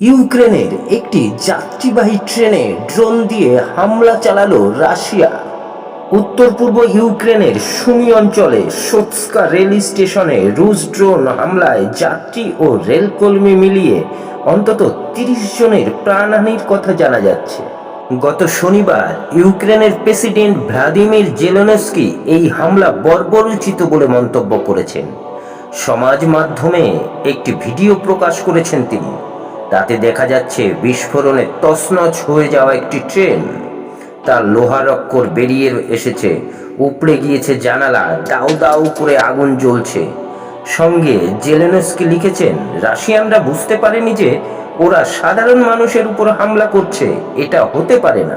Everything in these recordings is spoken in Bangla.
ইউক্রেনের একটি যাত্রীবাহী ট্রেনে ড্রোন দিয়ে হামলা চালালো রাশিয়া। উত্তর পূর্ব ইউক্রেনের সুমি অঞ্চলে সোৎস্কা রেল স্টেশনে রুশ ড্রোন হামলায় যাত্রী ও রেলকর্মী মিলিয়ে অন্তত তিরিশ জনের প্রাণহানির কথা জানা যাচ্ছে। গত শনিবার ইউক্রেনের প্রেসিডেন্ট ভ্লাদিমির জেলেনস্কি এই হামলা বর্বরোচিত বলে মন্তব্য করেছেন। সমাজ মাধ্যমে একটি ভিডিও প্রকাশ করেছেন তিনি। তাতে দেখা যাচ্ছে বিস্ফোরণে তছনছ হয়ে যাওয়া একটি ট্রেন। তার লোহার অক্ষর বেরিয়ে এসেছে। উপড়ে গিয়েছে জানালা। দাউ দাউ করে আগুন জ্বলছে। সঙ্গে জেলেনস্কি লিখেছেন, রাশিয়ানরা বুঝতে পারেনি যে ওরা সাধারণ মানুষের উপর হামলা করছে। এটা হতে পারে না।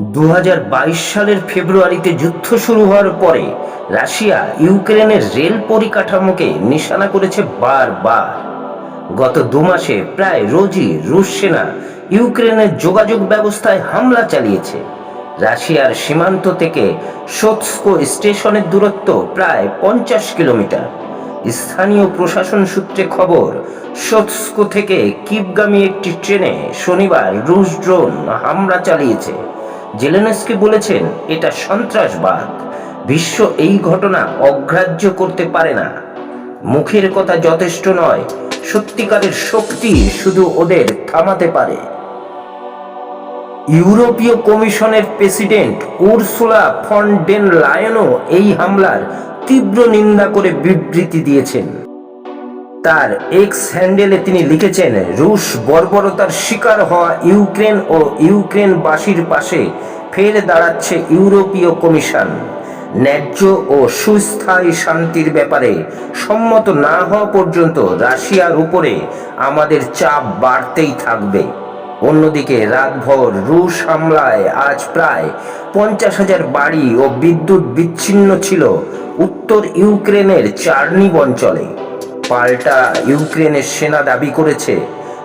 দু হাজার বাইশ সালের ফেব্রুয়ারিতে যুদ্ধ শুরু হওয়ার পরে রাশিয়া ইউক্রেনের রেল পরিকাঠামোকে নিশানা করেছে বারবার। গত দু মাসে প্রায় রোজই রুশ সেনা ইউক্রেনের যোগাযোগ ব্যবস্থায় হামলা চালিয়েছে। রাশিয়ার সীমান্ত থেকে সোৎস্কো স্টেশনের দূরত্ব প্রায় পঞ্চাশ কিলোমিটার। স্থানীয় প্রশাসন সূত্রে খবর, সোৎস্কো থেকে কিপগামী একটি ট্রেনে শনিবার রুশ ড্রোন হামলা চালিয়েছে। জেলেনস্কি বলেছেন, এটা সন্ত্রাসবাদ। বিশ্ব এই ঘটনা অগ্রাহ্য করতে পারে না। মুখের কথা যথেষ্ট নয় সত্যিকারের শক্তি শুধু ওদের থামাতে পারে। ইউরোপীয় কমিশনের প্রেসিডেন্ট উরসুলা ফন ডেন লায়নও এই হামলার তীব্র নিন্দা করে বিবৃতি দিয়েছেন। তার এক্স হ্যান্ডেলে তিনি লিখেছেন, রুশ বর্বরতার শিকার হওয়া ইউক্রেন ও ইউক্রেনবাসীর পাশে ফের দাঁড়াচ্ছে ইউরোপীয় কমিশন। ন্যায্য ও সুস্থায়ী শান্তির ব্যাপারে সম্মত না হওয়া পর্যন্ত রাশিয়ার উপরে আমাদের চাপ বাড়তেই থাকবে। অন্যদিকে রাতভর রুশ হামলায় আজ প্রায় পঞ্চাশ হাজার বাড়ি ও বিদ্যুৎ বিচ্ছিন্ন ছিল উত্তর ইউক্রেনের চার্নিব অঞ্চলে। পাল্টা ইউক্রেনের সেনা দাবি করেছে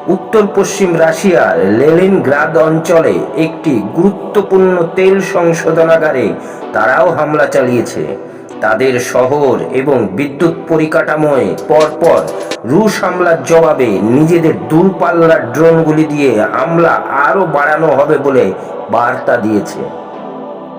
উত্তর পশ্চিম রাশিয়ার লেলিনগ্রাদ অঞ্চলে একটি গুরুত্বপূর্ণ তেল সংশোধনাগারে তারাও হামলা চালিয়েছে। তাদের শহর এবং বিদ্যুৎ পরিকাঠামোয় পরপর রুশ হামলার জবাবে নিজেদের দূরপাল্লার ড্রোনগুলি দিয়ে হামলা আরও বাড়ানো হবে বলে বার্তা দিয়েছে।